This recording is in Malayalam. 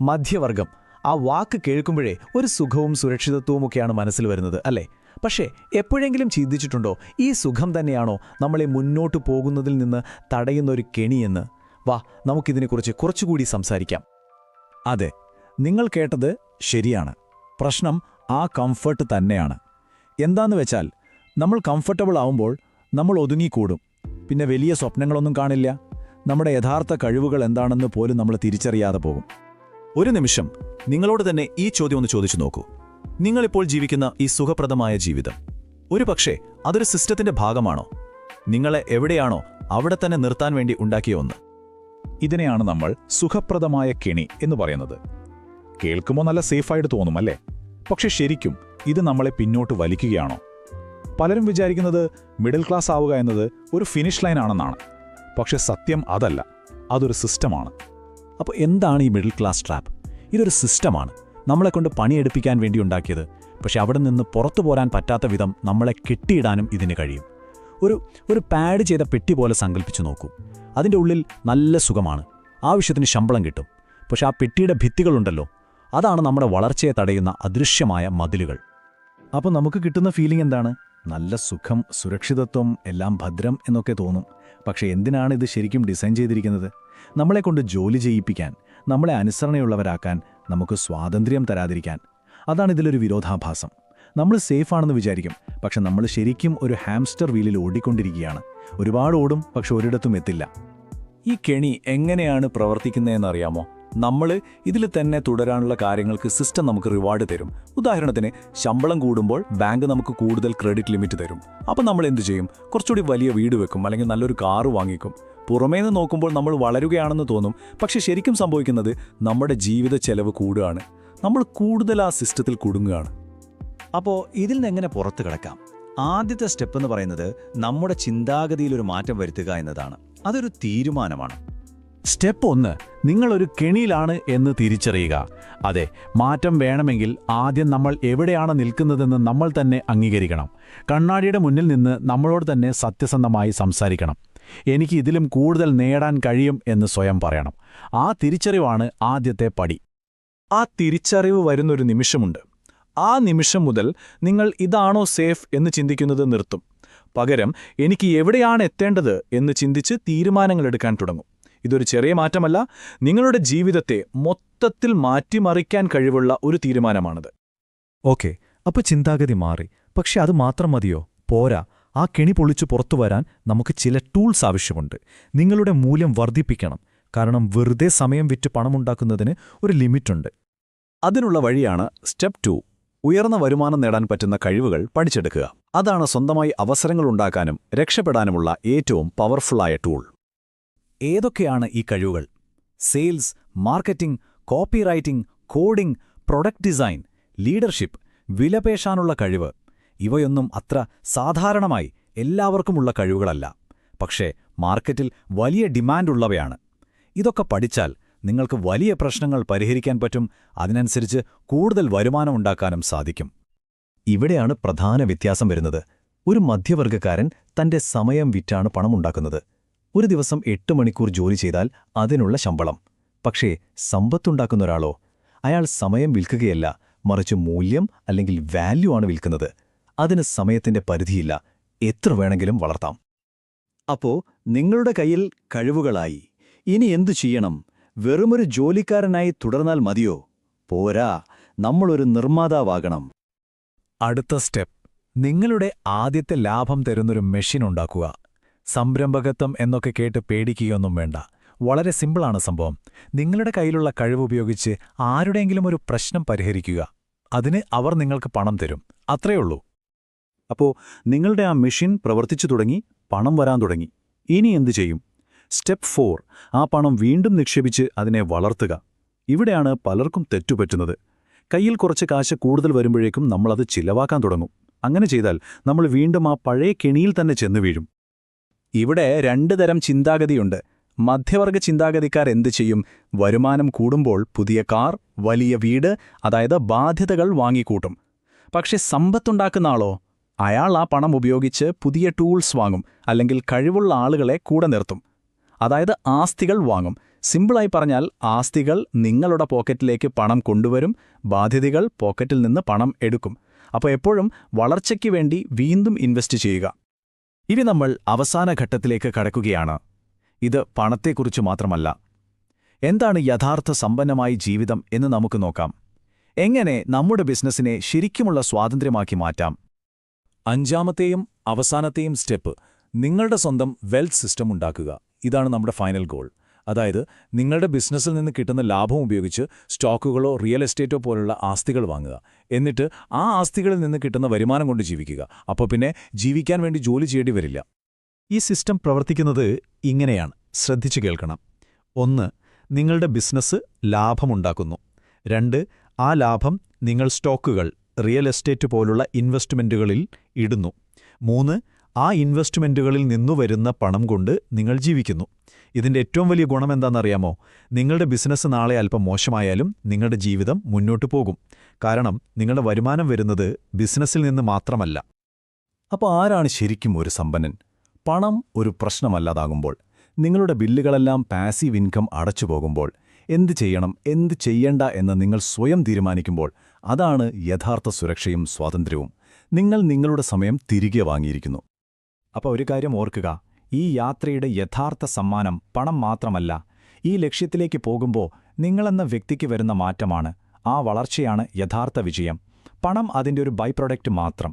മധ്യവർഗം. ആ വാക്ക് കേൾക്കുമ്പോഴേ ഒരു സുഖവും സുരക്ഷിതത്വവുമൊക്കെയാണ് മനസ്സിൽ വരുന്നത് അല്ലേ? പക്ഷേ എപ്പോഴെങ്കിലും ചിന്തിച്ചിട്ടുണ്ടോ ഈ സുഖം തന്നെയാണോ നമ്മളെ മുന്നോട്ട് പോകുന്നതിൽ നിന്ന് തടയുന്ന ഒരു കെണിയെന്ന്? വാ നമുക്കിതിനെക്കുറിച്ച് കുറച്ചുകൂടി സംസാരിക്കാം. അതെ നിങ്ങൾ കേട്ടത് ശരിയാണ്. പ്രശ്നം ആ കംഫർട്ട് തന്നെയാണ്. എന്താന്ന് വെച്ചാൽ നമ്മൾ കംഫർട്ടബിൾ ആവുമ്പോൾ നമ്മൾ ഒതുങ്ങിക്കൂടും. പിന്നെ വലിയ സ്വപ്നങ്ങളൊന്നും കാണില്ല. നമ്മുടെ യഥാർത്ഥ കഴിവുകൾ എന്താണെന്ന് പോലും നമ്മൾ തിരിച്ചറിയാതെ പോകും. ഒരു നിമിഷം നിങ്ങളോട് തന്നെ ഈ ചോദ്യം ഒന്ന് ചോദിച്ചു നോക്കൂ. നിങ്ങളിപ്പോൾ ജീവിക്കുന്ന ഈ സുഖപ്രദമായ ജീവിതം. ഒരു പക്ഷേ അതൊരു സിസ്റ്റത്തിന്റെ ഭാഗമാണോ? നിങ്ങളെ എവിടെയാണോ അവിടെ തന്നെ നിർത്താൻ വേണ്ടി ഉണ്ടാക്കിയ ഒന്ന്. ഇതിനെയാണ് നമ്മൾ സുഖപ്രദമായ കെണി എന്ന് പറയുന്നത്. കേൾക്കുമ്പോൾ നല്ല സേഫായിട്ട് തോന്നും അല്ലേ? പക്ഷെ ശരിക്കും ഇത് നമ്മളെ പിന്നോട്ട് വലിക്കുകയാണോ? പലരും വിചാരിക്കുന്നത് മിഡിൽ ക്ലാസ് ആവുക എന്നത് ഒരു ഫിനിഷ് ലൈൻ ആണെന്നാണ്. പക്ഷെ സത്യം അതല്ല. അതൊരു സിസ്റ്റമാണ്. അപ്പോൾ എന്താണ് ഈ മിഡിൽ ക്ലാസ് ട്രാപ്പ് ഇതൊരു സിസ്റ്റമാണ് നമ്മളെ കൊണ്ട് പണിയെടുപ്പിക്കാൻ വേണ്ടി ഉണ്ടാക്കിയത്. പക്ഷെ അവിടെ നിന്ന് പുറത്തു പോരാൻ പറ്റാത്ത വിധം നമ്മളെ കെട്ടിയിടാനും ഇതിന് കഴിയും. ഒരു ഒരു പാഡ് ചെയ്ത പെട്ടി പോലെ സങ്കല്പിച്ചു നോക്കൂ. അതിന്റെ ഉള്ളിൽ നല്ല സുഖമാണ്. ആവശ്യത്തിന് ശമ്പളം കിട്ടും. പക്ഷെ ആ പെട്ടിയുടെ ഭിത്തികളുണ്ടല്ലോ. അതാണ് നമ്മുടെ വളർച്ചയെ തടയുന്ന അദൃശ്യമായ മതിലുകൾ. അപ്പോൾ നമുക്ക് കിട്ടുന്ന ഫീലിംഗ് എന്താണ്? നല്ല സുഖം സുരക്ഷിതത്വം എല്ലാം ഭദ്രം എന്നൊക്കെ തോന്നും. പക്ഷേ എന്തിനാണ് ഇത് ശരിക്കും ഡിസൈൻ ചെയ്തിരിക്കുന്നത്? നമ്മളെക്കൊണ്ട് ജോലി ചെയ്യിപ്പിക്കാൻ നമ്മളെ അനുസരണയുള്ളവരാക്കാൻ നമുക്ക് സ്വാതന്ത്ര്യം തരാതിരിക്കാൻ. അതാണ് ഇതിലൊരു വിരോധാഭാസം. നമ്മൾ സേഫാണെന്ന് വിചാരിക്കും പക്ഷെ നമ്മൾ ശരിക്കും ഒരു ഹാംസ്റ്റർ വീലിൽ ഓടിക്കൊണ്ടിരിക്കുകയാണ്. ഒരുപാട് ഓടും പക്ഷെ ഒരിടത്തും എത്തില്ല. ഈ കെണി എങ്ങനെയാണ് പ്രവർത്തിക്കുന്നതെന്നറിയാമോ നമ്മൾ ഇതിൽ തന്നെ തുടരാനുള്ള കാര്യങ്ങൾക്ക് സിസ്റ്റം നമുക്ക് റിവാർഡ് തരും. ഉദാഹരണത്തിന് ശമ്പളം കൂടുമ്പോൾ ബാങ്ക് നമുക്ക് കൂടുതൽ ക്രെഡിറ്റ് ലിമിറ്റ് തരും. അപ്പം നമ്മൾ എന്ത് ചെയ്യും? കുറച്ചുകൂടി വലിയ വീട് വെക്കും അല്ലെങ്കിൽ നല്ലൊരു കാറ് വാങ്ങിക്കും. പുറമേ നിന്ന് നോക്കുമ്പോൾ നമ്മൾ വളരുകയാണെന്ന് തോന്നും. പക്ഷെ ശരിക്കും സംഭവിക്കുന്നത് നമ്മുടെ ജീവിത ചെലവ് കൂടുകയാണ്. നമ്മൾ കൂടുതൽ ആ സിസ്റ്റത്തിൽ കുടുങ്ങുകയാണ്. അപ്പോൾ ഇതിൽ നിന്ന് എങ്ങനെ പുറത്തു കിടക്കാം? ആദ്യത്തെ സ്റ്റെപ്പ് എന്ന് പറയുന്നത് നമ്മുടെ ചിന്താഗതിയിൽ ഒരു മാറ്റം വരുത്തുക എന്നതാണ്. അതൊരു തീരുമാനമാണ്. സ്റ്റെപ്പ് ഒന്ന് നിങ്ങളൊരു കെണിയിലാണ് എന്ന് തിരിച്ചറിയുക. അതെ മാറ്റം വേണമെങ്കിൽ ആദ്യം നമ്മൾ എവിടെയാണ് നിൽക്കുന്നതെന്ന് നമ്മൾ തന്നെ അംഗീകരിക്കണം. കണ്ണാടിയുടെ മുന്നിൽ നിന്ന് നമ്മളോട് തന്നെ സത്യസന്ധമായി സംസാരിക്കണം. എനിക്ക് ഇതിലും കൂടുതൽ നേടാൻ കഴിയും എന്ന് സ്വയം പറയണം. ആ തിരിച്ചറിവാണ് ആദ്യത്തെ പടി. ആ തിരിച്ചറിവ് വരുന്നൊരു നിമിഷമുണ്ട്. ആ നിമിഷം മുതൽ നിങ്ങൾ ഇതാണോ സേഫ് എന്ന് ചിന്തിക്കുന്നത് നിർത്തും. പകരം എനിക്ക് എവിടെയാണ് എത്തേണ്ടത് എന്ന് ചിന്തിച്ച് തീരുമാനങ്ങളെടുക്കാൻ തുടങ്ങും. ഇതൊരു ചെറിയ മാറ്റമല്ല നിങ്ങളുടെ ജീവിതത്തെ മൊത്തത്തിൽ മാറ്റിമറിക്കാൻ കഴിവുള്ള ഒരു തീരുമാനമാണത്. ഓക്കെ അപ്പൊ ചിന്താഗതി മാറി. പക്ഷെ അത് മാത്രം മതിയോ? പോരാ. ആ കെണി പൊളിച്ചു പുറത്തു വരാൻ നമുക്ക് ചില ടൂൾസ് ആവശ്യമുണ്ട്. നിങ്ങളുടെ മൂല്യം വർദ്ധിപ്പിക്കണം. കാരണം വെറുതെ സമയം വിറ്റ് പണമുണ്ടാക്കുന്നതിന് ഒരു ലിമിറ്റുണ്ട്. അതിനുള്ള വഴിയാണ് സ്റ്റെപ്പ് ടു ഉയർന്ന വരുമാനം നേടാൻ പറ്റുന്ന കഴിവുകൾ പഠിച്ചെടുക്കുക. അതാണ് സ്വന്തമായി അവസരങ്ങൾ ഉണ്ടാക്കാനും രക്ഷപ്പെടാനുമുള്ള ഏറ്റവും പവർഫുള്ളായ ടൂൾ. ഏതൊക്കെയാണ് ഈ കഴിവുകൾ? Sales marketing copywriting coding product design leadership വിലപേശാനുള്ള കഴിവ് ഇവയൊന്നും അത്ര സാധാരണമായി എല്ലാവർക്കുമുള്ള കഴിവുകളല്ല. പക്ഷേ മാർക്കറ്റിൽ വലിയ ഡിമാൻഡുള്ളവയാണ്. ഇതൊക്കെ പഠിച്ചാൽ നിങ്ങൾക്ക് വലിയ പ്രശ്നങ്ങൾ പരിഹരിക്കാൻ പറ്റും അതിനനുസരിച്ച് കൂടുതൽ വരുമാനം ഉണ്ടാക്കാനും സാധിക്കും. ഇവിടെയാണ് പ്രധാന വ്യത്യാസം വരുന്നത്. ഒരു മധ്യവർഗക്കാരൻ തന്റെ സമയം വിറ്റാണ് പണമുണ്ടാക്കുന്നത്. ഒരു ദിവസം എട്ട് മണിക്കൂർ ജോലി ചെയ്താൽ അതിനുള്ള ശമ്പളം. പക്ഷേ സമ്പത്തുണ്ടാക്കുന്ന ഒരാളോ അയാൾ സമയം വിൽക്കുകയല്ല മറിച്ച് മൂല്യം അല്ലെങ്കിൽ വാല്യൂ ആണ് വിൽക്കുന്നത്. അതിന് സമയത്തിന്റെ പരിധിയില്ല. എത്ര വേണമെങ്കിലും വളർത്താം. അപ്പോ നിങ്ങളുടെ കയ്യിൽ കഴിവുകളായി. ഇനി എന്തു ചെയ്യണം? വെറുമൊരു ജോലിക്കാരനായി തുടർന്നാൽ മതിയോ? പോരാ നമ്മളൊരു നിർമ്മാതാവാകണം. അടുത്ത സ്റ്റെപ്പ്. നിങ്ങളുടെ ആദ്യത്തെ ലാഭം തരുന്നൊരു മെഷീൻ ഉണ്ടാക്കുക. സംരംഭകത്വം എന്നൊക്കെ കേട്ട് പേടിക്കുകയൊന്നും വേണ്ട. വളരെ സിമ്പിളാണ് സംഭവം. നിങ്ങളുടെ കയ്യിലുള്ള കഴിവുപയോഗിച്ച് ആരുടെയെങ്കിലും ഒരു പ്രശ്നം പരിഹരിക്കുക. അതിന് അവർ നിങ്ങൾക്ക് പണം തരും. അത്രയുള്ളൂ അപ്പോ നിങ്ങളുടെ ആ മെഷീൻ പ്രവർത്തിച്ചു തുടങ്ങി പണം വരാൻ തുടങ്ങി. ഇനി എന്തു ചെയ്യും? സ്റ്റെപ്പ് ഫോർ ആ പണം വീണ്ടും നിക്ഷേപിച്ച് അതിനെ വളർത്തുക. ഇവിടെയാണ് പലർക്കും തെറ്റുപറ്റുന്നത് കയ്യിൽ കുറച്ച് കാശ് കൂടുതൽ വരുമ്പോഴേക്കും നമ്മളത് ചിലവാക്കാൻ തുടങ്ങും. അങ്ങനെ ചെയ്താൽ നമ്മൾ വീണ്ടും ആ പഴയ കെണിയിൽ തന്നെ ചെന്നു വീഴും. ഇവിടെ രണ്ടു തരം ചിന്താഗതിയുണ്ട്. മധ്യവർഗ ചിന്താഗതിക്കാർ എന്തു ചെയ്യും? വരുമാനം കൂടുമ്പോൾ പുതിയ കാർ വലിയ വീട് അതായത് ബാധ്യതകൾ വാങ്ങിക്കൂട്ടും. പക്ഷെ സമ്പത്തുണ്ടാക്കുന്ന ആളോ? അയാൾ ആ പണം ഉപയോഗിച്ച് പുതിയ ടൂൾസ് വാങ്ങും അല്ലെങ്കിൽ കഴിവുള്ള ആളുകളെ കൂടെ നിർത്തും. അതായത് ആസ്തികൾ വാങ്ങും. സിമ്പിളായി പറഞ്ഞാൽ ആസ്തികൾ നിങ്ങളുടെ പോക്കറ്റിലേക്ക് പണം കൊണ്ടുവരും ബാധ്യതകൾ പോക്കറ്റിൽ നിന്ന് പണം എടുക്കും. അപ്പോൾ എപ്പോഴും വളർച്ചയ്ക്ക് വേണ്ടി വീണ്ടും ഇൻവെസ്റ്റ് ചെയ്യുക. ഇനി നമ്മൾ അവസാന ഘട്ടത്തിലേക്ക് കടക്കുകയാണ്. ഇത് പണത്തെക്കുറിച്ച് മാത്രമല്ല. എന്താണ് യഥാർത്ഥ സമ്പന്നമായി ജീവിതം എന്ന് നമുക്ക് നോക്കാം. എങ്ങനെ നമ്മുടെ ബിസിനസ്സിനെ ശരിക്കുമുള്ള സ്വാതന്ത്ര്യമാക്കി മാറ്റാം. അഞ്ചാമത്തെയും അവസാനത്തെയും സ്റ്റെപ്പ് നിങ്ങളുടെ സ്വന്തം വെൽത്ത് സിസ്റ്റം ഉണ്ടാക്കുക. ഇതാണ് നമ്മുടെ ഫൈനൽ ഗോൾ. അതായത് നിങ്ങളുടെ ബിസിനസ്സിൽ നിന്ന് കിട്ടുന്ന ലാഭം ഉപയോഗിച്ച് സ്റ്റോക്കുകളോ റിയൽ എസ്റ്റേറ്റോ പോലുള്ള ആസ്തികൾ വാങ്ങുക. എന്നിട്ട് ആ ആസ്തികളിൽ നിന്ന് കിട്ടുന്ന വരുമാനം കൊണ്ട് ജീവിക്കുക. അപ്പോൾ പിന്നെ ജീവിക്കാൻ വേണ്ടി ജോലി ചെയ്യേണ്ടി വരില്ല. ഈ സിസ്റ്റം പ്രവർത്തിക്കുന്നത് ഇങ്ങനെയാണ്. ശ്രദ്ധിച്ചു കേൾക്കണം. ഒന്ന് നിങ്ങളുടെ ബിസിനസ് ലാഭമുണ്ടാക്കുന്നു രണ്ട് ആ ലാഭം നിങ്ങൾ സ്റ്റോക്കുകൾ റിയൽ എസ്റ്റേറ്റ് പോലുള്ള ഇൻവെസ്റ്റ്മെന്റുകളിൽ ഇടുന്നു. മൂന്ന് ആ ഇൻവെസ്റ്റ്മെന്റുകളിൽ നിന്നു വരുന്ന പണം കൊണ്ട് നിങ്ങൾ ജീവിക്കുന്നു. ഇതിന്റെ ഏറ്റവും വലിയ ഗുണം എന്താണെന്നറിയാമോ? നിങ്ങളുടെ ബിസിനസ് നാളെ അല്പം മോശമായാലും നിങ്ങളുടെ ജീവിതം മുന്നോട്ട് പോകും. കാരണം നിങ്ങളുടെ വരുമാനം വരുന്നത് ബിസിനസ്സിൽ നിന്ന് മാത്രമല്ല. അപ്പോൾ ആരാണ് ശരിക്കും ഒരു സമ്പന്നൻ? പണം ഒരു പ്രശ്നമല്ലാതാകുമ്പോൾ നിങ്ങളുടെ ബില്ലുകളെല്ലാം പാസീവ് ഇൻകം അടച്ചു പോകുമ്പോൾ എന്ത് ചെയ്യണം എന്ത് ചെയ്യണ്ട എന്ന് നിങ്ങൾ സ്വയം തീരുമാനിക്കുമ്പോൾ അതാണ് യഥാർത്ഥ സുരക്ഷയും സ്വാതന്ത്ര്യവും. നിങ്ങൾ നിങ്ങളുടെ സമയം തിരികെ വാങ്ങിയിരിക്കുന്നു. അപ്പോൾ ഒരു കാര്യം ഓർക്കുക. ഈ യാത്രയുടെ യഥാർത്ഥ സമ്മാനം പണം മാത്രമല്ല. ഈ ലക്ഷ്യത്തിലേക്ക് പോകുമ്പോൾ നിങ്ങളെന്ന വ്യക്തിക്ക് വരുന്ന മാറ്റമാണ്. ആ വളർച്ചയാണ് യഥാർത്ഥ വിജയം. പണം അതിന്റെ ഒരു ബൈ പ്രൊഡക്റ്റ് മാത്രം.